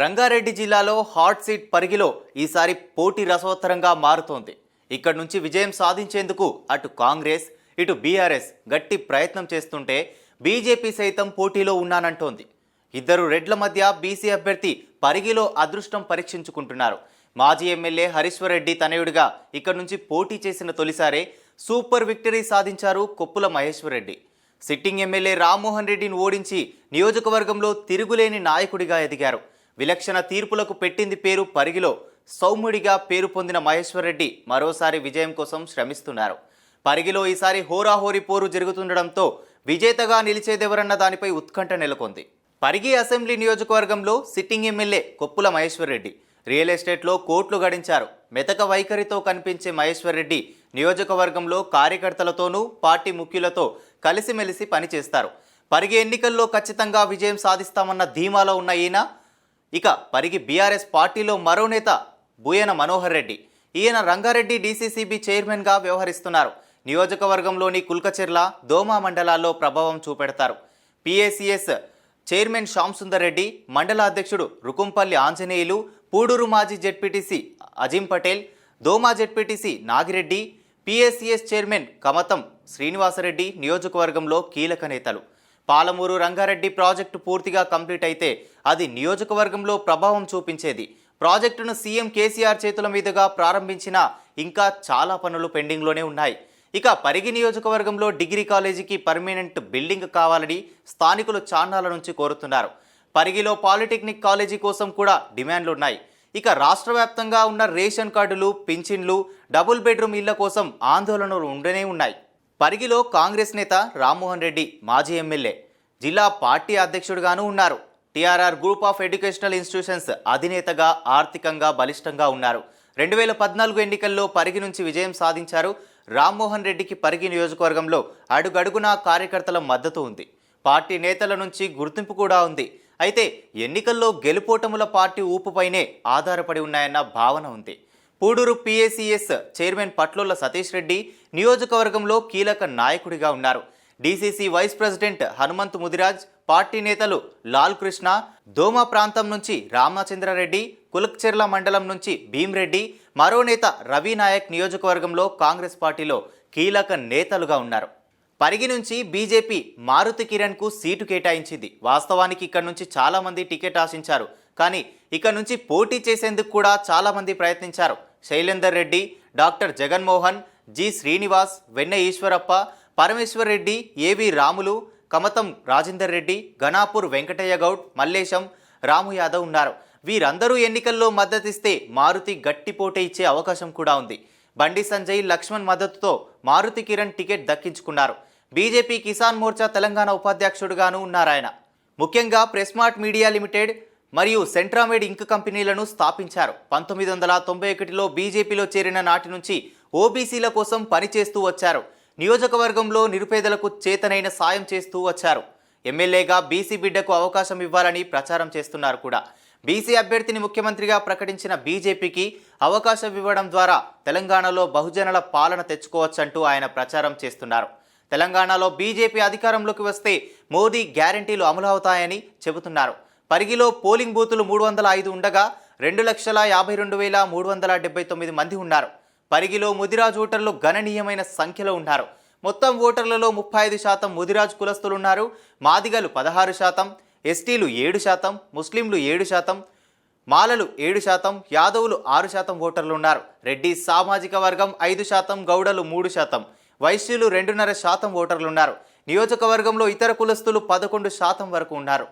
రంగారెడ్డి జిల్లాలో hot seat పరిగిలో ఈసారి పోటీ రసవత్తరంగా మారుతోంది. ఇక్కడి నుంచి విజయం సాధించేందుకు అటు కాంగ్రెస్ ఇటు బీఆర్ఎస్ గట్టి ప్రయత్నం చేస్తుంటే బీజేపీ సైతం పోటీలో ఉన్నానంటోంది. ఇద్దరు రెడ్ల మధ్య బీసీ అభ్యర్థి పరిగిలో అదృష్టం పరీక్షించుకుంటున్నారు. మాజీ ఎమ్మెల్యే హరీశ్వర్ రెడ్డి తనయుడిగా ఇక్కడి నుంచి పోటీ చేసిన తొలిసారే సూపర్ విక్టరీ సాధించారు కొప్పుల మహేశ్వర్ రెడ్డి సిట్టింగ్ ఎమ్మెల్యే రామ్మోహన్ రెడ్డిని ఓడించి నియోజకవర్గంలో తిరుగులేని నాయకుడిగా ఎదిగారు. విలక్షణ తీర్పులకు పెట్టింది పేరు పరిగిలో సౌమ్యుడిగా పేరు పొందిన మహేశ్వరరెడ్డి మరోసారి విజయం కోసం శ్రమిస్తున్నారు. పరిగిలో ఈసారి హోరాహోరీ పోరు జరుగుతుండడంతో విజేతగా నిలిచేదెవరన్న దానిపై ఉత్కంఠ నెలకొంది. పరిగి అసెంబ్లీ నియోజకవర్గంలో sitting MLA Koppula Maheshwar Reddy real ఎస్టేట్లో కోట్లు గడించారు. మెతక వైఖరితో కనిపించే మహేశ్వర్రెడ్డి నియోజకవర్గంలో కార్యకర్తలతోనూ పార్టీ ముఖ్యులతో కలిసిమెలిసి పనిచేస్తారు. పరిగి ఎన్నికల్లో ఖచ్చితంగా విజయం సాధిస్తామన్న ధీమాలో ఉన్న ఈయన ఇక పరిగి బీఆర్ఎస్ పార్టీలో మరో నేత బూయన మనోహర్ రెడ్డి. ఈయన రంగారెడ్డి డీసీసీబీ చైర్మన్గా వ్యవహరిస్తున్నారు. నియోజకవర్గంలోని కుల్కచెర్ల దోమా మండలాల్లో ప్రభావం చూపెడతారు. పిఏసిఎస్ చైర్మన్ శ్యామ్ సుందర్ రెడ్డి మండల అధ్యక్షుడు రుకుంపల్లి ఆంజనేయులు పూడూరు మాజీ ZPTC Azim Patel Doma ZPTC Nagireddy PSCS chairman Kamatam Srinivasareddy నియోజకవర్గంలో కీలక నేతలు. పాలమూరు రంగారెడ్డి ప్రాజెక్టు పూర్తిగా కంప్లీట్ అయితే అది నియోజకవర్గంలో ప్రభావం చూపించేది. ప్రాజెక్టును సీఎం కేసీఆర్ చేతుల మీదుగా ప్రారంభించిన ఇంకా చాలా పనులు పెండింగ్లోనే ఉన్నాయి. ఇక పరిగి నియోజకవర్గంలో డిగ్రీ కాలేజీకి పర్మనెంట్ బిల్డింగ్ కావాలని స్థానికులు చాన్నాల నుంచి కోరుతున్నారు. పరిగిలో పాలిటెక్నిక్ కాలేజీ కోసం కూడా డిమాండ్లు ఉన్నాయి ఇక రాష్ట్ర వ్యాప్తంగా ఉన్న రేషన్ కార్డులు పింఛన్లు డబుల్ బెడ్రూమ్ ఇళ్ళ కోసం ఆందోళనలు ఉండనే ఉన్నాయి. పరిగిలో కాంగ్రెస్ నేత రామ్మోహన్ రెడ్డి మాజీ ఎమ్మెల్యే జిల్లా పార్టీ అధ్యక్షుడిగాను ఉన్నారు. TRR group of educational institutions అధినేతగా ఆర్థికంగా బలిష్టంగా ఉన్నారు. రెండు వేల పద్నాలుగు ఎన్నికల్లో పరిగి నుంచి విజయం సాధించారు రామ్మోహన్ రెడ్డికి పరిగి నియోజకవర్గంలో అడుగడుగునా కార్యకర్తల మద్దతు ఉంది. పార్టీ నేతల నుంచి గుర్తింపు కూడా ఉంది. అయితే ఎన్నికల్లో గెలుపోటముల పార్టీ ఊపుపైనే ఆధారపడి ఉన్నాయన్న భావన ఉంది. పూడూరు పిఏసిఎస్ చైర్మన్ పట్లోల సతీష్ రెడ్డి నియోజకవర్గంలో కీలక నాయకుడిగా ఉన్నారు. DCC vice president Hanumanth Mudiraj party నేతలు లాల్ కృష్ణ దోమ ప్రాంతం నుంచి రామచంద్రారెడ్డి కులక్చెర్ల మండలం నుంచి భీమ్రెడ్డి మరో నేత రవి నాయక్ నియోజకవర్గంలో కాంగ్రెస్ పార్టీలో కీలక నేతలుగా ఉన్నారు. పరిగి నుంచి బీజేపీ మారుతి కిరణ్కు సీటు కేటాయించింది. వాస్తవానికి ఇక్కడ నుంచి చాలామంది టికెట్ ఆశించారు. కానీ ఇక నుంచి పోటీ చేసేందుకు కూడా చాలామంది ప్రయత్నించారు. శైలేందర్ రెడ్డి డాక్టర్ జగన్మోహన్ జి శ్రీనివాస్ వెన్న ఈశ్వరప్ప పరమేశ్వర్ రెడ్డి ఏవి రాములు కమతం రాజేందర్ రెడ్డి గణాపూర్ వెంకటయ్య గౌడ్ మల్లేశం రాము యాదవ్ ఉన్నారు. వీరందరూ ఎన్నికల్లో మద్దతిస్తే మారుతి గట్టి పోటీ ఇచ్చే అవకాశం కూడా ఉంది. బండి సంజయ్ లక్ష్మణ్ మద్దతుతో మారుతి కిరణ్ టికెట్ దక్కించుకున్నారు. బీజేపీ కిసాన్ మోర్చా తెలంగాణ ఉపాధ్యక్షుడుగాను ఉన్నారాయన. ముఖ్యంగా ప్రెస్మార్ట్ మీడియా లిమిటెడ్ మరియు సెంట్రామేడ్ ఇంక్ కంపెనీలను స్థాపించారు. పంతొమ్మిది వందల తొంభై ఒకటిలో బీజేపీలో చేరిన నాటి నుంచి ఓబీసీల కోసం పనిచేస్తూ వచ్చారు. నియోజకవర్గంలో నిరుపేదలకు చేతనైన సాయం చేస్తూ వచ్చారు. ఎమ్మెల్యేగా బీసీ బిడ్డకు అవకాశం ఇవ్వాలని ప్రచారం చేస్తున్నారు కూడా. బీసీ అభ్యర్థిని ముఖ్యమంత్రిగా ప్రకటించిన బీజేపీకి అవకాశం ఇవ్వడం ద్వారా తెలంగాణలో బహుజనుల పాలన తెచ్చుకోవచ్చంటూ ఆయన ప్రచారం చేస్తున్నారు. తెలంగాణలో బీజేపీ అధికారంలోకి వస్తే మోదీ గ్యారంటీలు అమలు అవుతాయని చెబుతున్నారు. పరిగిలో పోలింగ్ బూతులు మూడు వందల ఐదు ఉండగా రెండు లక్షల యాభై రెండు వేల మూడు వందల డెబ్బై తొమ్మిది మంది ఉన్నారు. పరిగిలో ముదిరాజ్ ఓటర్లు గణనీయమైన సంఖ్యలో ఉన్నారు. మొత్తం ఓటర్లలో ముప్పై ఐదు శాతం ముదిరాజ్ కులస్తులు ఉన్నారు మాదిగలు పదహారు శాతం ఎస్టీలు ఏడు శాతం ముస్లింలు ఏడు శాతం మాలలు ఏడు శాతం యాదవులు ఆరు శాతం ఓటర్లు ఉన్నారు రెడ్డి సామాజిక వర్గం ఐదు శాతం గౌడలు మూడు శాతం వైశ్యులు రెండున్నర శాతం ఓటర్లు ఉన్నారు నియోజకవర్గంలో ఇతర కులస్తులు పదకొండు శాతం వరకు ఉన్నారు.